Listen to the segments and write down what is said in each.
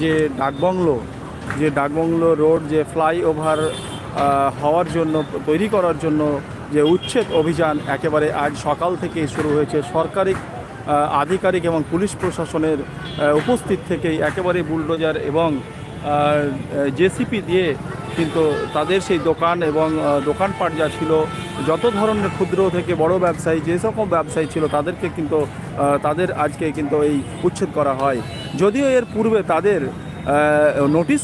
যে ডাকবাংলো যে ডাকবাংলো রোড যে ফ্লাইওভার হওয়ার জন্য, তৈরি করার জন্য যে উচ্ছেদ অভিযান একেবারে আজ সকাল থেকেই শুরু হয়েছে। সরকারি আধিকারিক এবং পুলিশ প্রশাসনের উপস্থিত থেকেই একেবারে বুলডোজার এবং জেসিপি দিয়ে কিন্তু তাদের সেই দোকান এবং দোকানপাট যা ছিল, যত ধরনের ক্ষুদ্র থেকে বড় ব্যবসায়ী, যে সকল ব্যবসায়ী ছিল, তাদেরকে কিন্তু তাদের আজকে কিন্তু এই উচ্ছেদ করা হয়। যদিও এর পূর্বে তাদের নোটিশ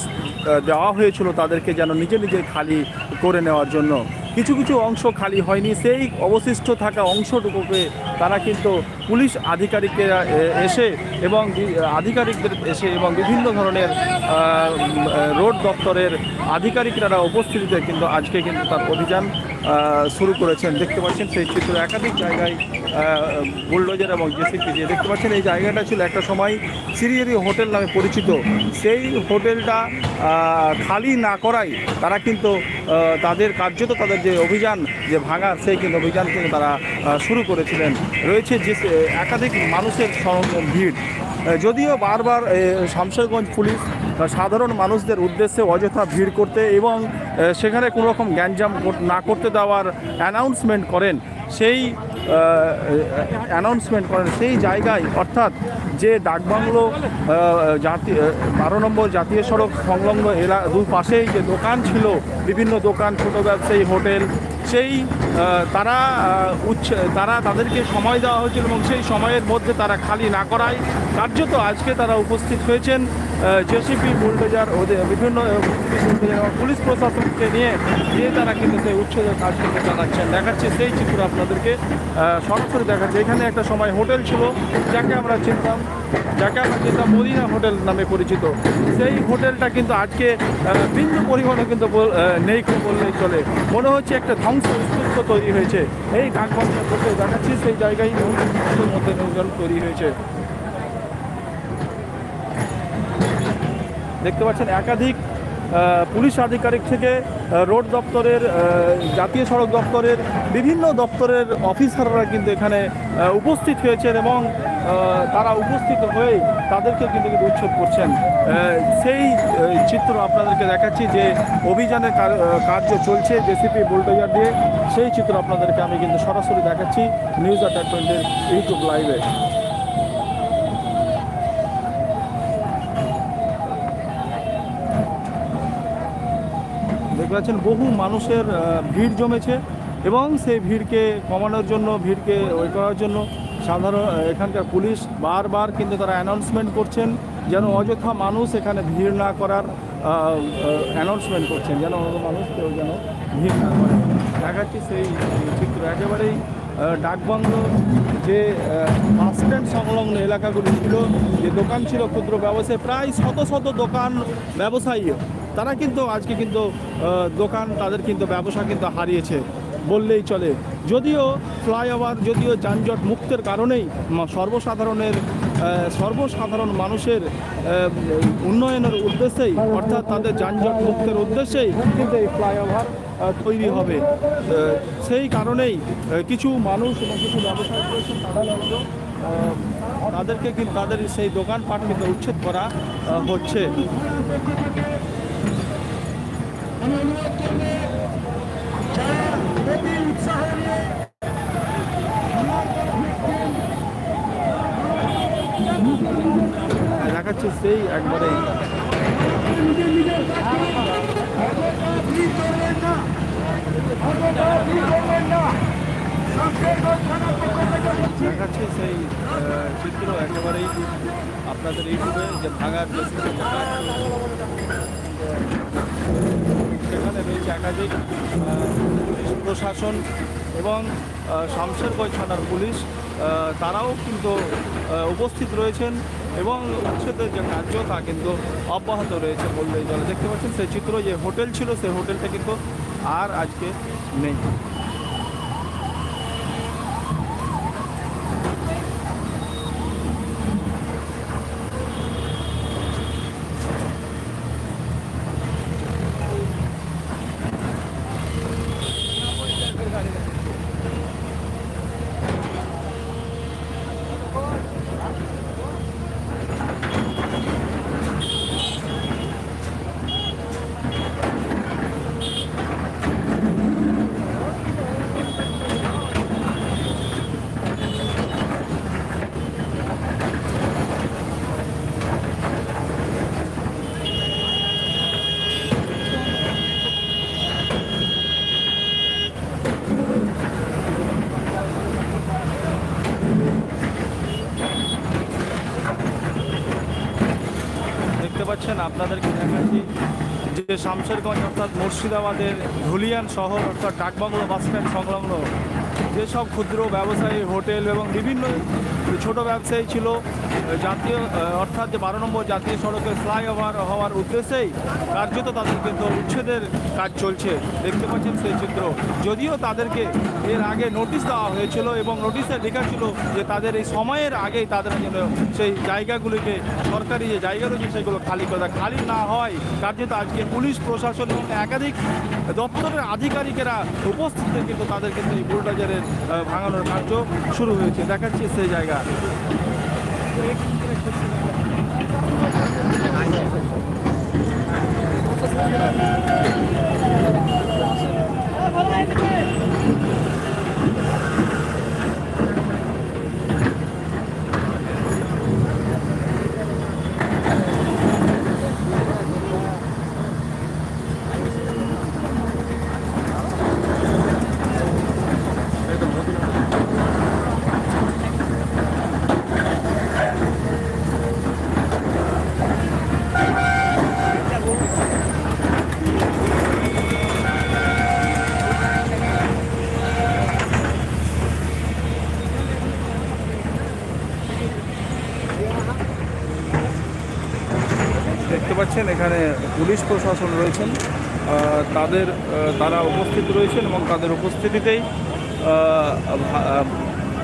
দেওয়া হয়েছিল তাদেরকে যেন নিজে নিজে খালি করে নেওয়ার জন্য। কিছু কিছু অংশ খালি হয়নি, সেই অবশিষ্ট থাকা অংশটুকুকে তারা কিন্তু পুলিশ আধিকারিকেরা এসে এবং আধিকারিকদের এসে এবং বিভিন্ন ধরনের রোড দপ্তরের আধিকারিকরা উপস্থিতিতে কিন্তু আজকে কিন্তু তার অভিযান শুরু করেছেন। দেখতে পাচ্ছেন সেই চিত্র একাধিক জায়গায় বুলডোজার এবং জেসিপি দিয়ে। দেখতে পাচ্ছেন এই জায়গাটা ছিল একটা সময় সিরিয়ারি হোটেল নামে পরিচিত। সেই হোটেলটা খালি না করাই তারা কিন্তু তাদের কার্যত তাদের যে অভিযান, যে ভাঙার সেই কিন্তু অভিযান কিন্তু তারা শুরু করেছিলেন। রয়েছে যে, একাধিক মানুষের ভিড়। যদিও বারবার শামশেরগঞ্জ পুলিশ সাধারণ মানুষদের উদ্দেশ্যে অযথা ভিড় করতে এবং সেখানে কোনো রকম গ্যাঞ্জাম না করতে দেওয়ার অ্যানাউন্সমেন্ট করেন। সেই অ্যানাউন্সমেন্ট করেন। সেই জায়গায়, অর্থাৎ যে ডাকবাংলো জাতি বারো নম্বর জাতীয় সড়ক সংলগ্ন এলা দুই পাশেই যে দোকান ছিল, বিভিন্ন দোকান, ছোট ব্যবসায়ী হোটেল, সেই তারা উচ্চ, তারা তাদেরকে সময় দেওয়া হয়েছিল এবং সেই সময়ের মধ্যে তারা খালি না করায়। কার্যত আজকে তারা উপস্থিত হয়েছেন। জেসিপি, বুলডোজার ওদের বিভিন্ন পুলিশ প্রশাসনকে নিয়ে দিয়ে তারা কিন্তু সেই উচ্ছেদের কাজ কিন্তু চালাচ্ছেন। দেখাচ্ছে সেই চিত্র আপনাদেরকে। সরাসরি দেখাচ্ছে। এখানে একটা সময় হোটেল ছিল, যাকে আমরা চিনতাম, যাকে আমরা চিনতাম মদিনা হোটেল নামে পরিচিত। সেই হোটেলটা কিন্তু আজকে বিন্দু পরিমাণে কিন্তু নেই বললেই চলে। মনে হচ্ছে একটা ধ্বংসস্তূপ তৈরি হয়েছে। এই ডাকবাংলা বসে দেখাচ্ছি, সেই জায়গায় মধ্যে নৌজন তৈরি হয়েছে। দেখতে পাচ্ছেন একাধিক পুলিশ আধিকারিক থেকে রোড দপ্তরের জাতীয় সড়ক দপ্তরের, বিভিন্ন দপ্তরের অফিসাররা কিন্তু এখানে উপস্থিত হয়েছেন এবং তারা উপস্থিত হয়ে তাদেরকে কিন্তু কিন্তু উচ্ছেদ করছেন। সেই চিত্র আপনাদেরকে দেখাচ্ছি যে অভিযানের কার্য চলছে জেসিপি বুলডোজার দিয়ে। সেই চিত্র আপনাদেরকে আমি কিন্তু সরাসরি দেখাচ্ছি নিউজ অ্যাটাচমেন্টের ইউটিউব লাইভে। দেখতে পাচ্ছেন বহু মানুষের ভিড় জমেছে এবং সেই ভিড়কে কমানোর জন্য, ভিড়কে ওই করার জন্য সাধারণ এখানকার পুলিশ বারবার কিন্তু তারা অ্যানাউন্সমেন্ট করছেন যেন অযথা মানুষ এখানে ভিড় না করার অ্যানাউন্সমেন্ট করছেন যেন মানুষ কেউ যেন ভিড় না করে। দেখাচ্ছি সেই চিত্র। একেবারেই ডাকবাংলো যে বাস স্ট্যান্ড সংলগ্ন এলাকাগুলি ছিল, যে দোকান ছিল ক্ষুদ্র ব্যবসায়ী, প্রায় শত শত দোকান ব্যবসায়ী। তারা কিন্তু আজকে কিন্তু দোকান তাদের কিন্তু ব্যবসা কিন্তু হারিয়েছে বললেই চলে। যদিও ফ্লাইওভার যদিও যানজট মুক্তের কারণেই সর্বসাধারণের সর্বসাধারণ মানুষের উন্নয়নের উদ্দেশ্যেই অর্থাৎ তাদের যানজট মুক্তের উদ্দেশ্যেই কিন্তু এই ফ্লাইওভার তৈরি হবে। সেই কারণেই কিছু মানুষ কিছু ব্যবসায়ী কিন্তু, তাদেরকে কিন্তু তাদের সেই দোকানপাট কিন্তু উচ্ছেদ করা হচ্ছে দেখাচ্ছে সেই একবারে। দেখাচ্ছে সেই চিত্র একেবারেই আপনাদের ইউটিউবে যে ভাঙার একাধিক প্রশাসন এবং শামশেরগঞ্জ থানার পুলিশ তারাও কিন্তু উপস্থিত রয়েছেন এবং উচ্ছেদের যে কার্য তা কিন্তু অব্যাহত রয়েছে বললেই চলে। দেখতে পাচ্ছেন, সেই চিত্র যে হোটেল ছিল, সেই হোটেলটা কিন্তু আর আজকে নেই। আপনাদেরকে দেখাচ্ছি যে শামশেরগঞ্জ অর্থাৎ মুর্শিদাবাদের ধুলিয়ান শহর অর্থাৎ ডাকবাংলো বাসস্ট্যান্ড সংলগ্ন যেসব ক্ষুদ্র ব্যবসায়ী হোটেল এবং বিভিন্ন ছোট ব্যবসায়ী ছিল জাতীয় অর্থাৎ যে বারো নম্বর জাতীয় সড়কে ফ্লাইওভার হওয়ার উদ্দেশ্যেই কার্যত তাদের কিন্তু উচ্ছেদের কাজ চলছে। দেখতে পাচ্ছেন সেই চিত্র। যদিও তাদেরকে এর আগে নোটিশ দেওয়া হয়েছিল এবং নোটিশে লেখা ছিল যে তাদের এই সময়ের আগেই তাদের যেন সেই জায়গাগুলিকে, সরকারি যে জায়গা রয়েছে সেগুলো খালি করা খালি না হয় কার্যত আজকে পুলিশ, প্রশাসন এবং একাধিক দপ্তরের আধিকারিকেরা উপস্থিত কিন্তু তাদের কিন্তু এই বুলডোজারের ভাঙানোর কার্য শুরু হয়েছে। দেখাচ্ছে সেই জায়গা। দেখতে পাচ্ছেন এখানে পুলিশ প্রশাসন রয়েছেন তাদের তারা উপস্থিত রয়েছেন এবং তাদের উপস্থিতিতেই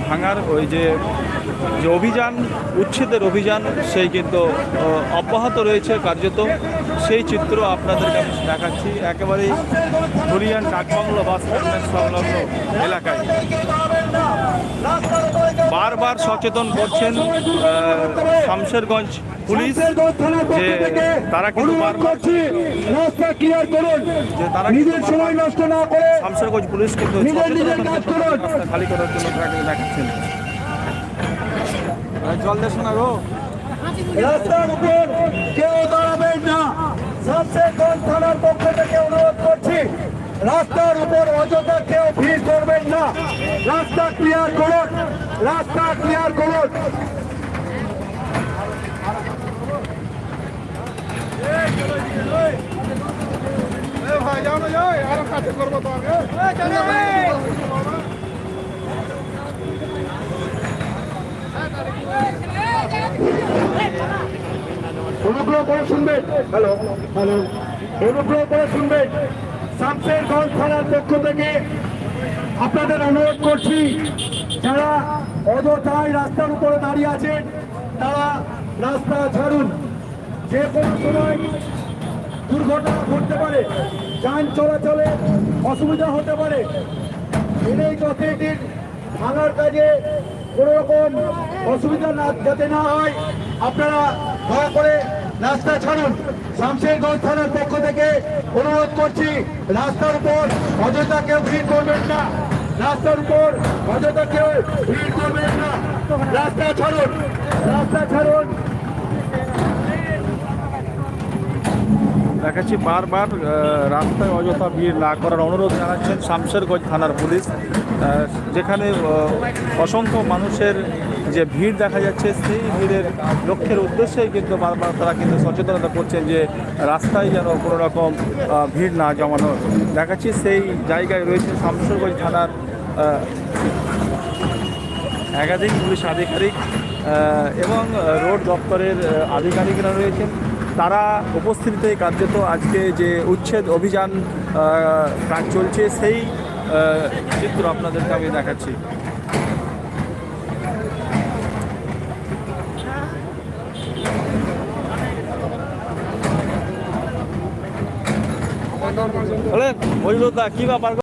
ভাঙার ওই যে যে অভিযান, উচ্ছেদের অভিযান, সেই কিন্তু অব্যাহত রয়েছে কার্যত। সেই চিত্র আপনাদেরকে আমি দেখাচ্ছি। একেবারেই হরিয়ান ডাকবাংলো বাস সংলগ্ন এলাকায়। বারবার সচেতন করছেন শামশেরগঞ্জ পুলিশ যে তারা কিন্তু অনুরোধ বারবার ক্লিয়ার করুন। যে তারা নিজের সময় নষ্ট না করে শামশেরগঞ্জ পুলিশ কিন্তু খালি করার জন্য দেখাচ্ছেন। জল দেশ না গো। রাস্তার উপর কেউ দাঁড়াবেন না। শামশেরগঞ্জ থানার পক্ষ থেকে অনুরোধ করছি রাস্তার উপর অযথা কেউ ভিড় করবেন না রাস্তা ক্লিয়ার করুন রাস্তা ক্লিয়ার করুন অনুগ্রহ করে শুনবেন হ্যালো হ্যালো অনুগ্রহ করে শুনবেন শামশেরগঞ্জ থানার পক্ষ থেকে আপনাদের অনুরোধ করছি, যারা অযথায় রাস্তার উপরে দাঁড়িয়ে আছেন, তারা রাস্তা ছাড়ুন। যে কোনো সময় দুর্ঘটনা ঘটতে পারে, যান চলাচলে অসুবিধা হতে পারে। এই যথেটির ভাঙার কাজে কোনো রকম অসুবিধা না যাতে না হয়, আপনারা দয়া করে রাস্তা ছাড়ুন। শামশেরগঞ্জ থানার পক্ষ থেকে অনুরোধ করছি, রাস্তার উপর অযথা কেউ ভিড় করবেন না। রাস্তার উপর অযথা কেউ ভিড় করবেন না। রাস্তা ছাড়ুন রাস্তা ছাড়ুন। দেখাচ্ছি বারবার রাস্তায় অযথা ভিড় না করার অনুরোধ জানাচ্ছেন শামশেরগঞ্জ থানার পুলিশ। যেখানে অসংখ্য মানুষের যে ভিড় দেখা যাচ্ছে, সেই ভিড়ের লক্ষ্যের উদ্দেশ্যেই কিন্তু বারবার তারা কিন্তু সচেতনতা করছেন যে রাস্তায় যেন কোনো রকম ভিড় না জমানো দেখাচ্ছি সেই জায়গায় রয়েছে শামশেরগঞ্জ থানার একাধিক পুলিশ আধিকারিক এবং রোড দপ্তরের আধিকারিকরা রয়েছেন। তারা উপস্থিতিতে কার্যত আজকে যে উচ্ছেদ অভিযান কাজ চলছে, সেই চিত্র আপনাদেরকে আমি দেখাচ্ছি। বলেন মজুরদা কি ব্যাপার